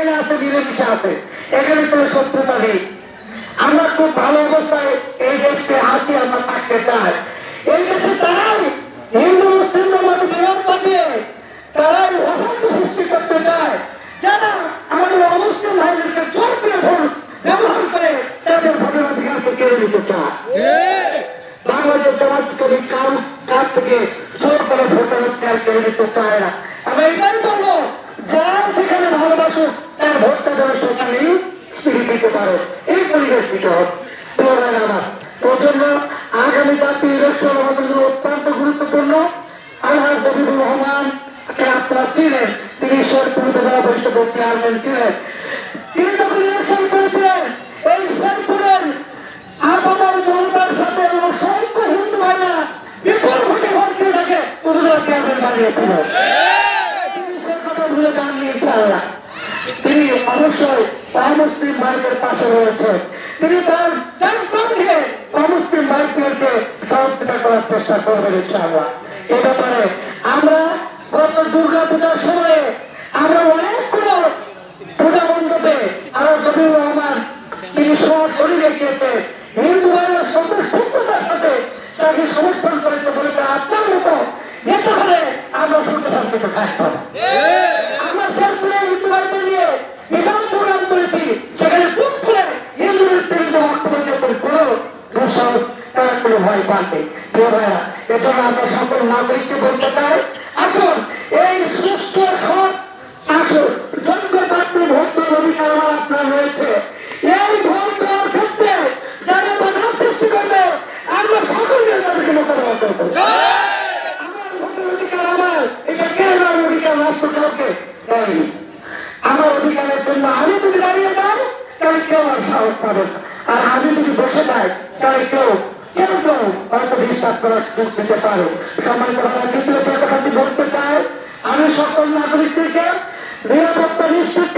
এখানে আছে মিলেমিশে আছে। এখানে কোনো শত্রুতা নেই। আমরা খুব ভালো অবস্থায় এই দেশে আছি আমরা থাকতে চাই। এই দেশে তারাই হিন্দু মুসলিমদের মধ্যে বিরোধ পাঠিয়ে তারাই অশান্তি সৃষ্টি করতে চায়। যারা আমাদের অমুসলিম ভাইদেরকে জোর করে ভোট ব্যবহার করে তাদের ভোটের অধিকারকে কেড়ে নিতে চায়। বাংলাদেশ জামাত কার থেকে জোর করে ভোটের অধিকার কেড়ে নিতে চায় না? আমরা এটাই বলব যার যেখানে ভালোবাসুক তার ভোটটা যেন সেখানেই ফিরে দিতে পারে। এই পরিবেশ বিষয় আমার তোর জন্য আগামী জাতীয় অত্যন্ত গুরুত্বপূর্ণ। আল্লাহ জবিবুর রহমান আপনারা ছিলেন। তিনি শেরপুর উপজেলা পরিষদের চেয়ারম্যান ছিলেন। তিনি যখন ইলেকশন করেছিলেন, এই শেরপুরের আপামর জনতার সাথে অসংখ্য হিন্দু ভাইরা বিপুল ভোটে ভোট দিয়ে তাকে উপজেলা চেয়ারম্যান বানিয়েছিল। তিনি সে কথা ভুলে যাননি, ইনশাআল্লাহ। তিনি অবশ্যই অমুসলিম ভাইদের পাশে রয়েছে তিনি তার দিয়ে অমুসলিম ভাইদেরকে সহযোগিতা করার চেষ্টা করবেন, ইনশাআল্লাহ। এ ব্যাপারে আমরা গত দুর্গা পূজার সময়ে আমরা অনেকগুলো পূজা মণ্ডপে আরও জমির রহমান তিনি সরাসরি দেখিয়েছে হিন্দু ভাইয়ের সুস্থতার সাথে তাকে সমর্থন করেছে বলেছে আপনার মতো নেতা হলে আমরা শুনতে শান্তিতে থাকতাম আমরা শেরপুরে হিন্দু ভাইদের নিয়ে বিশাল প্রোগ্রাম করেছি সেখানে খুব করে হিন্দুদের বিরুদ্ধে বক্তব্য দিয়েছেন কোনো দুঃসাহস তারা আমরা এই সুস্থ, সৎ, আসুন। যোগ্য পাত্র ভোট দেওয়ার অধিকার আপনার ভোট দেওয়ার ক্ষেত্রে যারা বাধা আমরা আমার ভোটের অধিকার আমার। এটা অধিকার? আমার আমি যদি দাঁড়িয়ে যাই, তাহলে কেউ আর সাহস আমি যদি বসে যাই, তাহলে কেউ কেউ কেউ হয়তো বিশ্বাস করার সুযোগ দিতে পারে। সম্মানিত করা দ্বিতীয় কথাটি বলতে চাই, আমি সকল নাগরিকদেরকে নিরাপত্তা নিশ্চিত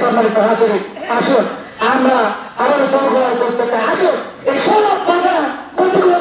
সম্মানিত হাজিরি আসুন আমরা আবার জনগণ করতে চাই আসুন। এই সব